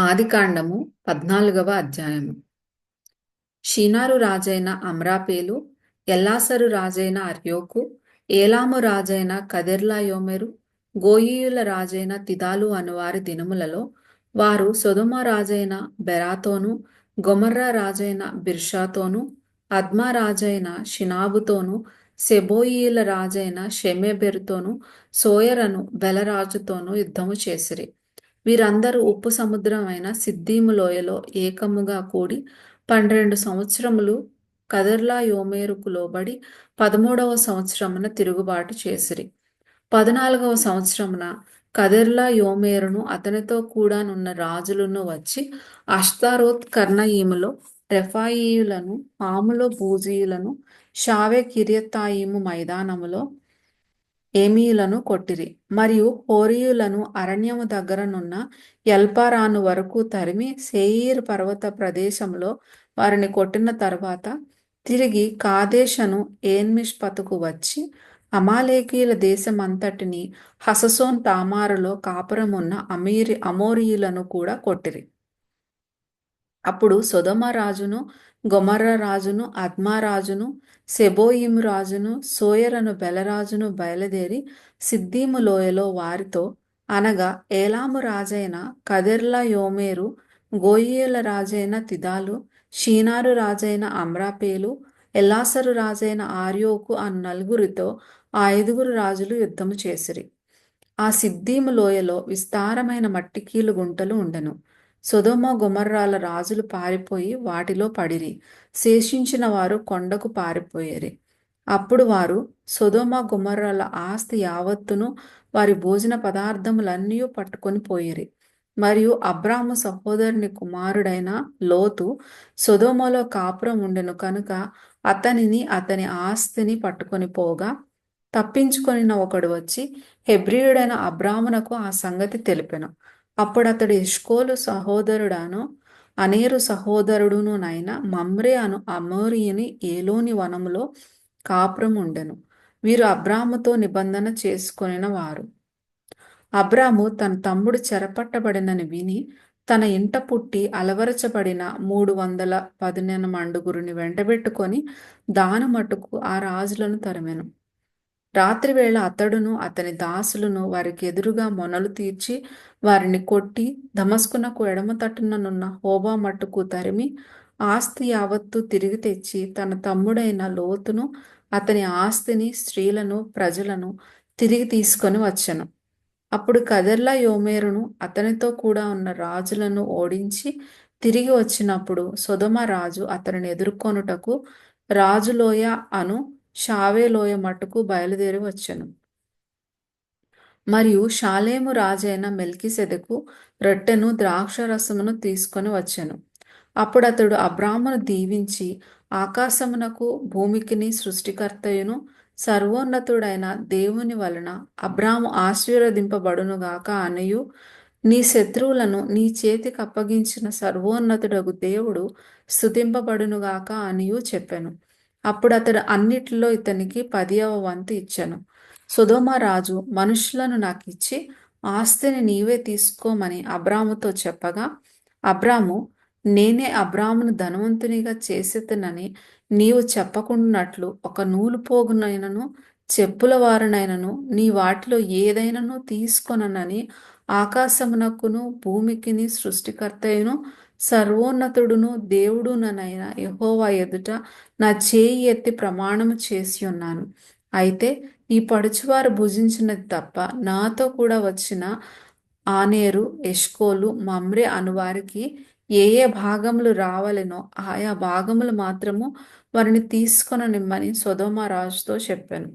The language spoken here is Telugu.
ఆదికాండము పద్నాలుగవ అధ్యాయము. షీనారు రాజైన అమ్రాపేలు ఎల్లాసరు రాజైన అర్యోకు ఏలాము రాజైన కదెర్లాయోమెరు గోయీయుల రాజైన తిదాలు అనువారి దినములలో వారు సొదుమ రాజైన బెరాతోను గొమర్రా రాజైన బిర్షాతోను అద్మా రాజైన షినాబుతోను సెబోయిల రాజైన షెమెబెరుతోను సోయరను బెలరాజుతోను యుద్ధము చేసిరి. వీరందరూ ఉప్పు సముద్రమైన సిద్దీము లోయలో ఏకముగా కూడి పన్నెండు సంవత్సరములు కదర్లా యోమేరుకు లోబడి పదమూడవ సంవత్సరమున తిరుగుబాటు చేసిరి. పద్నాలుగవ సంవత్సరమున కదర్లా యోమేరును అతనితో కూడానున్న రాజులను వచ్చి అష్తారోత్ కర్ణయీములో రెఫాయియులను పాములో బూజీయులను షావే కిరియత్తాయిము మైదానములో ఏమీయులను కొట్టిరి. మరియు హోరియులను అరణ్యము దగ్గరనున్న ఎల్పారాను వరకు తరిమి సేయీర్ పర్వత ప్రదేశంలో వారిని కొట్టిన తర్వాత తిరిగి కాదేశను ఏన్మిష్పతుకు వచ్చి అమాలేకీల దేశమంతటిని హససోన్ తామారులో కాపురమున్న అమీరి అమోరియులను కూడా కొట్టిరి. అప్పుడు సొదమ రాజును గొమర్ర రాజును అద్మారాజును సెబోయిము రాజును సోయరను బెలరాజును బయలుదేరి సిద్దీము లోయలో వారితో అనగా ఏలాము రాజైన కదెర్లా యోమేరు గోయియుల రాజైన తిదాలు షీనారు రాజైన అమ్రాపేలు ఎల్లాసరు రాజైన ఆర్యోకు ఆ నలుగురితో ఆ ఐదుగురు రాజులు యుద్ధము చేసిరి. ఆ సిద్దీము లోయలో విస్తారమైన మట్టికీలు గుంటలు ఉండెను. సొదొమ గుమర్రాల రాజులు పారిపోయి వాటిలో పడిరి. శేషించిన వారు కొండకు పారిపోయేరి. అప్పుడు వారు సొదొమ గుమర్రాల ఆస్తి యావత్తును వారి భోజన పదార్థములన్నీ పట్టుకొని పోయిరి. మరియు అబ్రాము సహోదరుని కుమారుడైన లోతు సొదోమలో కాపురం ఉండెను కనుక అతనిని అతని ఆస్తిని పట్టుకొని పోగా తప్పించుకొనిన ఒకడు వచ్చి హెబ్రియుడైన అబ్రామునకు ఆ సంగతి తెలిపెను. అప్పుడు అతడు ఇష్కోలు సహోదరుడాను అనేరు సహోదరుడును నాయన మమ్రే అను అమోరియుని ఏలోని వనములో కాపురం ఉండెను వీరు అబ్రాముతో నిబంధన చేసుకొనిన వారు. అబ్రాము తన తమ్ముడు చెరపట్టబడినని విని తన ఇంట పుట్టి అలవరచబడిన మూడు వందల పదిహేను మండుగురిని వెంటబెట్టుకొని దాను మటుకు ఆ రాజులను తరిమెను. రాత్రివేళ అతడును అతని దాసులను వారికి ఎదురుగా మొనలు తీర్చి వారిని కొట్టి ధమస్కునకు ఎడమ తట్టుననున్న హోబా మట్టుకు తరిమి ఆస్తి యావత్తు తిరిగి తెచ్చి తన తమ్ముడైన లోతును అతని ఆస్తిని స్త్రీలను ప్రజలను తిరిగి తీసుకొని వచ్చెను. అప్పుడు కదర్లా యోమేరును అతనితో కూడా ఉన్న రాజులను ఓడించి తిరిగి వచ్చినప్పుడు సుధమ రాజు అతనిని ఎదుర్కొనుటకు రాజులోయ అను షావేలోయ మట్టుకు బయలుదేరి వచ్చెను. మరియు షాలేము రాజైన మెల్కిసెదకు రొట్టెను ద్రాక్షరసమును తీసుకొని వచ్చెను. అప్పుడు అతడు అబ్రామును దీవించి ఆకాశమునకు భూమికిని సృష్టికర్తయును సర్వోన్నతుడైన దేవుని వలన అబ్రాము ఆశీర్వదింపబడునుగాక అనయు. నీ శత్రువులను నీ చేతికి అప్పగించిన సర్వోన్నతుడగు దేవుడు స్థుతింపబడునుగాక అనియు చెప్పాను. అప్పుడు అతడు అన్నిటిలో ఇతనికి పదియవ వంతు ఇచ్చాను. సుధోమ రాజు మనుషులను నాకు ఇచ్చి ఆస్తిని నీవే తీసుకోమని అబ్రాముతో చెప్పగా అబ్రాము నేనే అబ్రామును ధనవంతునిగా చేసేతనని నీవు చెప్పకుండాట్లు ఒక నూలు పోగునైనను చెప్పుల వారినైనను నీ వాటిలో ఏదైనాను తీసుకొననని ఆకాశమునకును భూమికిని సృష్టికర్తయును సర్వోన్నతుడును దేవుడుననైన యహోవా ఎదుట నా చేయి ఎత్తి ప్రమాణము చేసి ఉన్నాను. అయితే ఈ పడుచువారు భుజించినది తప్ప నాతో కూడా వచ్చిన ఆనేరు ఎష్కోలు మమ్రే అనువారికి ఏ ఏ భాగములు రావాలనో ఆయా భాగములు మాత్రము వారిని తీసుకొననిమ్మని సొదోమ రాజుతో చెప్పాను.